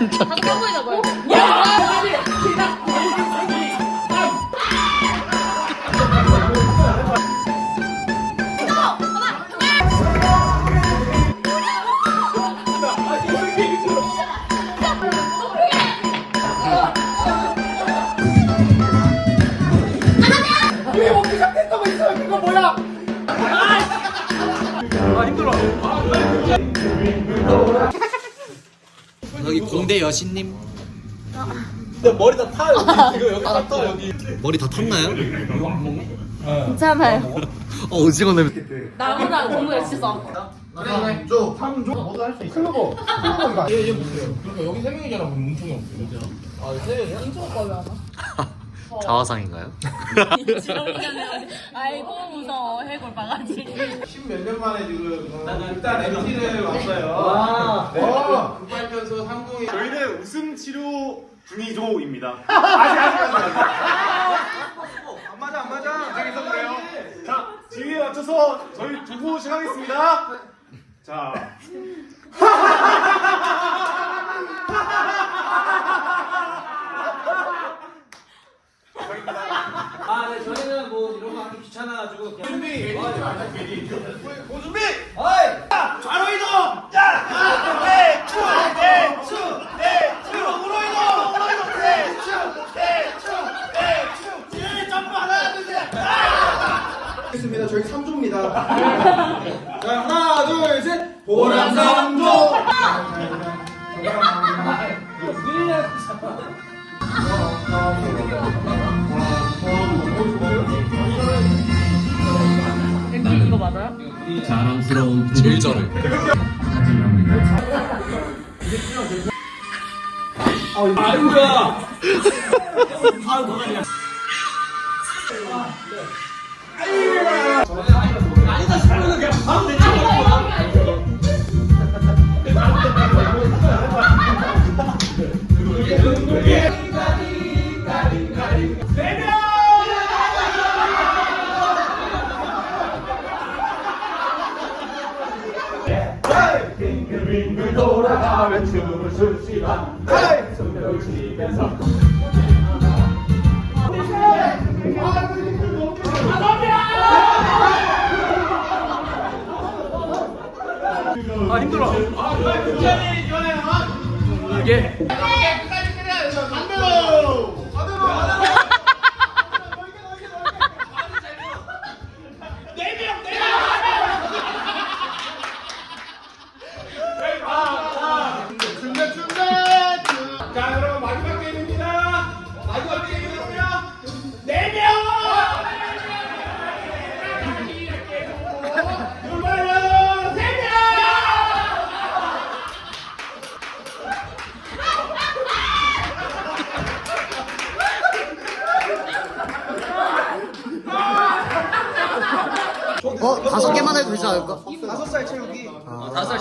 진짜. 다섯 번 보이나 봐요. 여기 공대 여신님 근데 머리 다 타, 여기. 지금 여기 다 타, 여기. 머리 다 탔나요? 괜찮아요. 어 오징어 냄새. 나보다 공부 열심히 써. 자화상인가요? 아이고 무서워 해골 바가지. 몇년 만에 지금 어, 일단 MT를 왔어요. 네. 급발편소 30이 저희는 웃음 치료 중이죠입니다. 아직 아직 아직 아직. 안 맞아 안 맞아. 인생에서 그래요. 자 지휘에 맞춰서 저희 두고 시작하겠습니다. 자. 아, 네, 저희는 뭐 이런 거 하기 귀찮아가지고 그냥. 준비! 고 준비. 어이! 좌로 이동. 자. 대추 대추 대추 우로 이동 우로 이동 대추 대추 대추 지뢰 점프 하나 둘 셋. 알겠습니다. 저희 3조입니다. 자, 하나, 둘, 셋. 보람 3 제일 잘해. 아이고야! 아유, 도망이야. 아니다 싶으면 그냥 바로 내 아 힘들어. 이게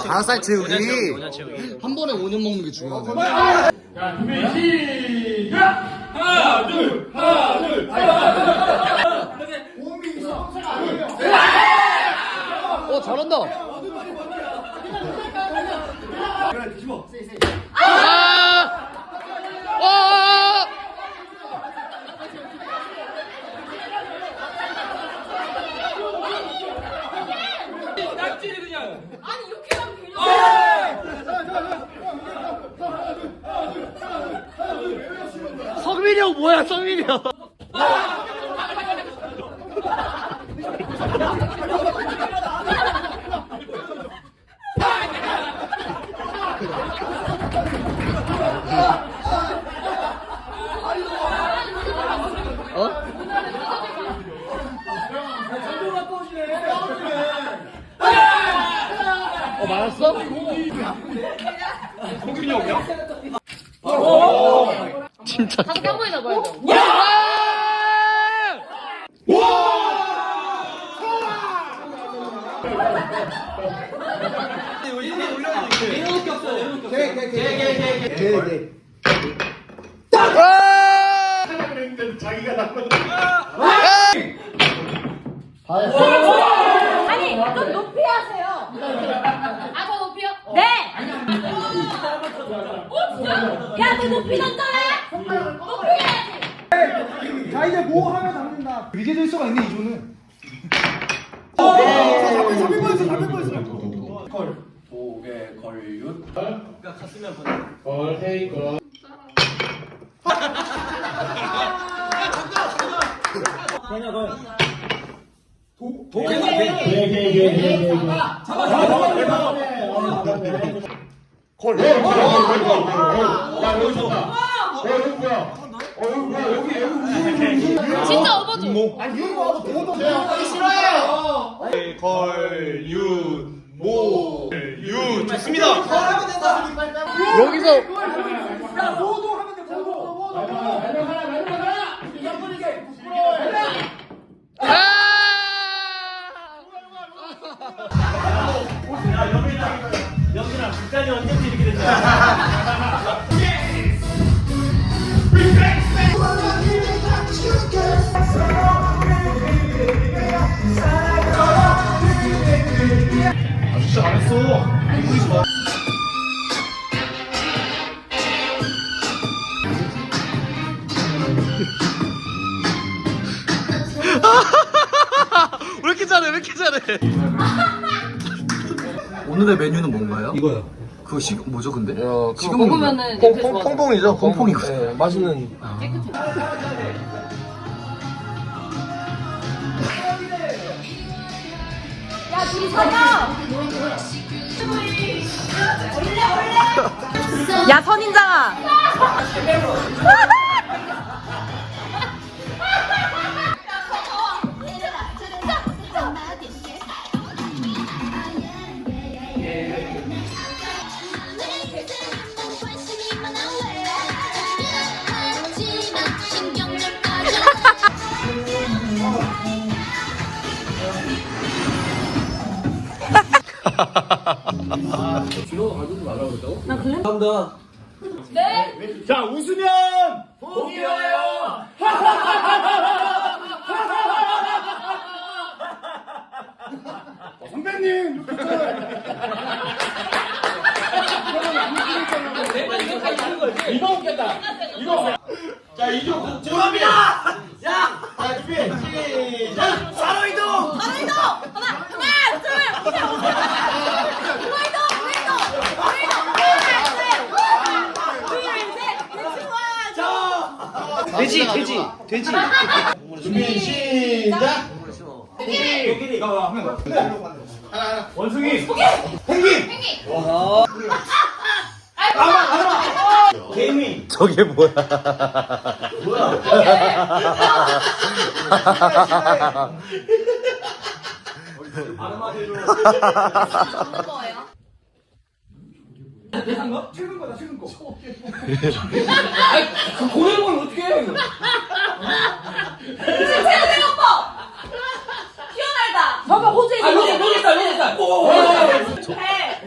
다섯 살 채우기. 한 번에 5년 먹는 게 중요하네. 자 준비 시작 하나 둘 하나 둘어 잘한다. 아! 아! 아니 이렇게 하면 그냥. 형 뭐야 형. 어 맞았어? 성균이 형이야? 진짜. 다섯 번 보이나 봐요. 내려놓기 없어, 내려놓기 없어. 개, 그랬는데 자기가 나쁜 아니 좀 높이 하세요. 아 더 높이요? 네. 야, 너 높이 던져라! 높이 해야지! 자 이제 뭐 하면 잡는다. 위계 질서가 있네 이조는. 윷벌 그러니까 갔으면 보내. 벌헤이건 그냥 너. 도, 도깨비 개개개개개 잡아 잡아 잡아 잡아 네, 네, 네. 어, 콜! 야 여기 좋다 어 여기 뭐야? 어 여기 뭐야? 여기 여기 무슨 무슨 진짜 업어줘. 뭐? 아니 이거 하고 도도 싫어요. 걸유. 5, 6, 좋습니다. 여기서 아 진짜. 왜 이렇게 잘해? 왜 이렇게 잘해? 오늘의 메뉴는 뭔가요? 이거요. 그거 시 뭐죠 근데? 그거 지금 먹으면은 퐁, 옆에서 퐁, 퐁퐁이죠. 퐁퐁이고. 네, 맛있는. 야, 둘이 사겨! 야, 선인장아! 감사합니다. 자 웃으면 선배님. 이거 웃겼다. 이거. 자 이조 죄송합니다. 야. 자 준비 시작. 바로 이동. 바로 이동! 하나, 하나, 둘, 오세요, 오세요! 바로 이동, 바로 이동! 바로 이동! 둘, 셋! 둘, 셋! 대충 와야죠! 돼지 돼지 돼지. 준비 시작. 도끼리 이거 하면 돼. 원숭이 개미. 저게 뭐야? 고래를 어떻게 해? 신체의 오빠! 뛰어날다! 봐봐, 호주에 아 여기 여기 있다 여기 있다. 오. 해!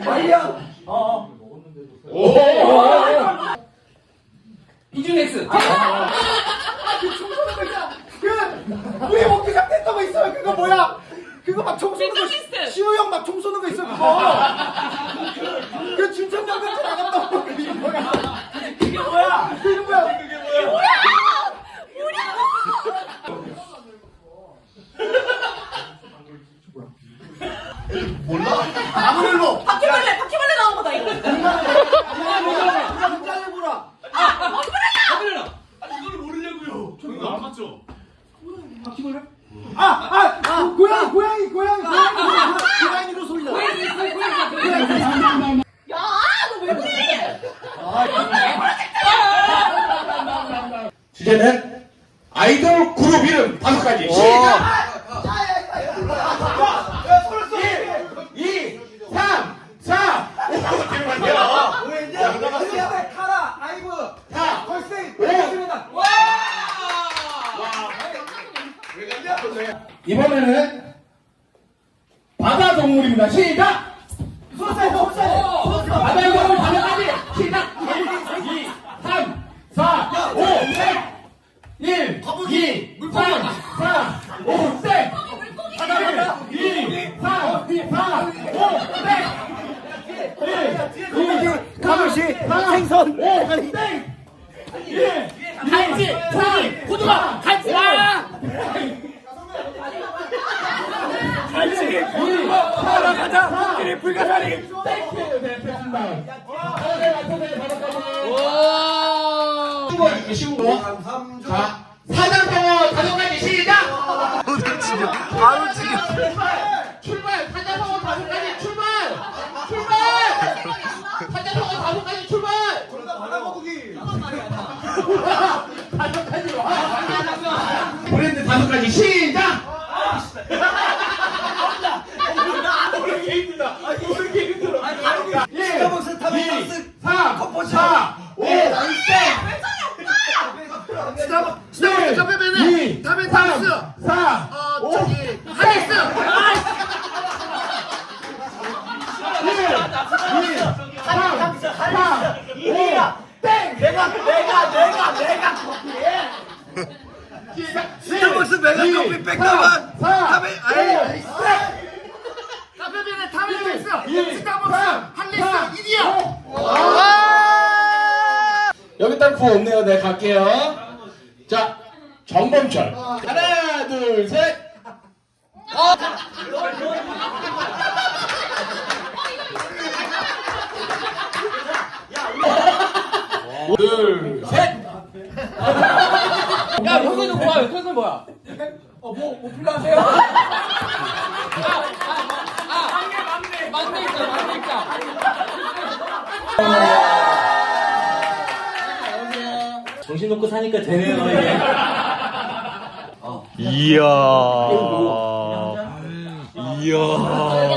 이준엑스. 우리 먹기 시작했던 거 있어요. 그거 뭐야? 그거 막 총 쏘는 거. 밀정리스트. 시호 형막 총 쏘는 거 있어 그거. 그 진천장 같이 나갔던 거 그게 뭐야? 그게 뭐야? 그게 뭐야? 그게 뭐야? 아무래도 바퀴벌레, 바퀴벌레 나온 거다, 이거. 문장을 보라. 이거 안 맞죠? 아, 아, 아, 고양이, 고양이, 고양이, 고양이, 고양이로 소리 나. 야, 너 왜 그래? 주제는 아이돌 그룹 이름 다섯 가지. 시작. 1, 2, 3, 4, 5. 잠깐만요. 카라, 아이브, 자, 걸스데이, 오. 백스입니다. 이번에는 바다 동물입니다. 시작. 바다 동물 다섯 가지. 시작. 1, 2, 3, 4, 5, 6, 1, 2, 3, 4, 5, 6, 1, 2, 3, 4, 5, 6, 1, 2, 가물씨, 3, 땡! 1, 간지! 포기! 호두가! 간지! 아! 간지! 호두가! 가자! 코끼리 불가사리! 땡큐! 네, 됐습니다. 다 거 해줄게, 쉬운 거. 자, 사자성어 다섯 가지 시작! 오늘 지금 바로 지금 출발! 출발! 사자성어 다섯 가지 출발! 출발! 사자성어 다섯 가지 출발! 다섯 가지 와! 브랜드 다섯 가지 시작! 힘들다. 모르게 힘들어. 1, 2, 3, 4, 4, 5, 6, 남편들은 다음에 또 있어. 일, 스타벅스, 예, 삼, 할리스, 이디야. 여기 땅콩 없네요. 네, 갈게요. 자, 정범철. 하나, 둘, 셋. 아. 둘, 셋. 야, 여기는 뭐야? 여기는 뭐야? 어, 뭐, 뭐 불러하세요? 아, 아, 아, 막내, 막내 있다, 막내 있다. 정신 놓고 사니까 되네요 이게. 이야 이야 아,